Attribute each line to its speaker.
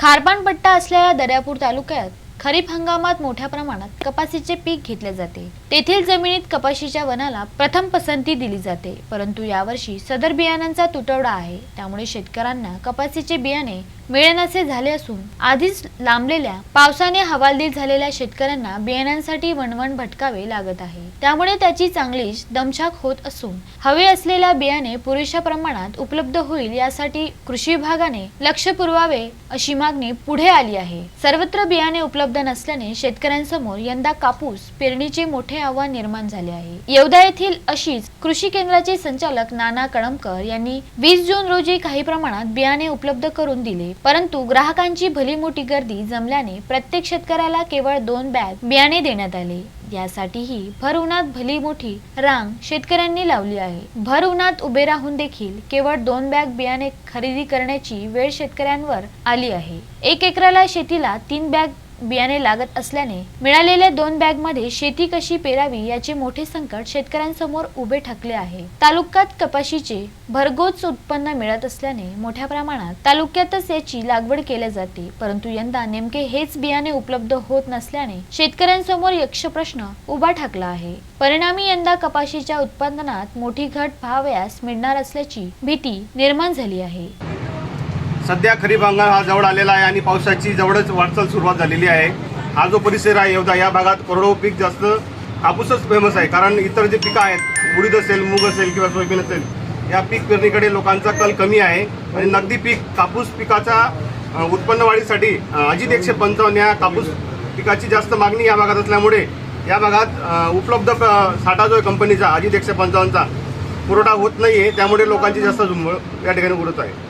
Speaker 1: खारपान पट्टा असलेल्या दर्यापूर तालुक्यात खरीप हंगामात मोठ्या प्रमाणात कपाशीचे पीक घेतले जाते. तेथील जमिनीत कपाशीच्या वनाला प्रथम पसंती दिली जाते. परंतु यावर्षी सदर बियाणांचा तुटवडा आहे. त्यामुळे शेतकऱ्यांना कपाशीचे बियाणे मिळेनासे झाले असून आधीच लांबलेल्या पावसाने हवालदिल झालेल्या शेतकऱ्यांना बियाण्यांसाठी वणवण भटकावे लागत आहे. त्यामुळे त्याची चांगलीच दमछाक होत असून हवे असलेल्या बियाणे पुरेशा प्रमाणात उपलब्ध होईल यासाठी कृषी विभागाने लक्ष पुरवावे अशी मागणी पुढे आली आहे. सर्वत्र बियाणे उपलब्ध नसल्याने शेतकऱ्यांसमोर यंदा कापूस पेरणीचे मोठे आव्हान निर्माण झाले आहे. येवदा येथील अशीच कृषी केंद्राचे संचालक नाना कळमकर यांनी वीस जून रोजी काही प्रमाणात बियाणे उपलब्ध करून दिले. परंतु ग्राहकांची भली मोठी गर्दी जमल्याने प्रत्येक शेतकऱ्याला केवळ दोन बॅग बियाणे देण्यात आले. यासाठीही भर उन्हात भली मोठी रांग शेतकऱ्यांनी लावली आहे. भर उन्हात उभे राहून देखील केवळ दोन बॅग बियाणे खरेदी करण्याची वेळ शेतकऱ्यांवर आली आहे. एक एकराला शेतीला तीन बॅग बियाणे लागत असल्याने मिळालेल्या दोन बॅगमध्ये शेती कशी पेरावी याचे मोठे संकट शेतकऱ्यांसमोर उभे ठाकले आहे. तालुक्यात कपाशीचे भरघोस उत्पन्न मिळत असल्याने मोठ्या प्रमाणात तालुक्यातच याची लागवड केल्या जाते. परंतु यंदा नेमके हेच बियाणे उपलब्ध होत नसल्याने शेतकऱ्यांसमोर यक्ष प्रश्न उभा ठाकला आहे. परिणामी यंदा कपाशीच्या उत्पादनात मोठी घट भावयास मिळणार असल्याची भीती निर्माण झाली आहे.
Speaker 2: सध्या खरीप हंगाम हा जवळ आलेला आहे आणि पावसाची जवळच वाटचाल सुरुवात झालेली आहे. हा जो परिसर आहे एवढा या भागात करोडो पीक जास्त कापूसच फेमस आहे. कारण इतर जे पिकं आहेत उडीद असेल मूग असेल किंवा सोयाबीन असेल या पीक पेरणीकडे लोकांचा कल कमी आहे. आणि नगदी पीक कापूस पिकाचा उत्पन्न वाढीसाठी अजित एकशे पंचावन्न या कापूस पिकाची जास्त मागणी या भागात असल्यामुळे या भागात उपलब्ध साठा जो आहे कंपनीचा अजित एकशे पंचावन्नचा पुरवठा होत नाही आहे त्यामुळे लोकांची जास्त झुंबळ या ठिकाणी उडत आहे.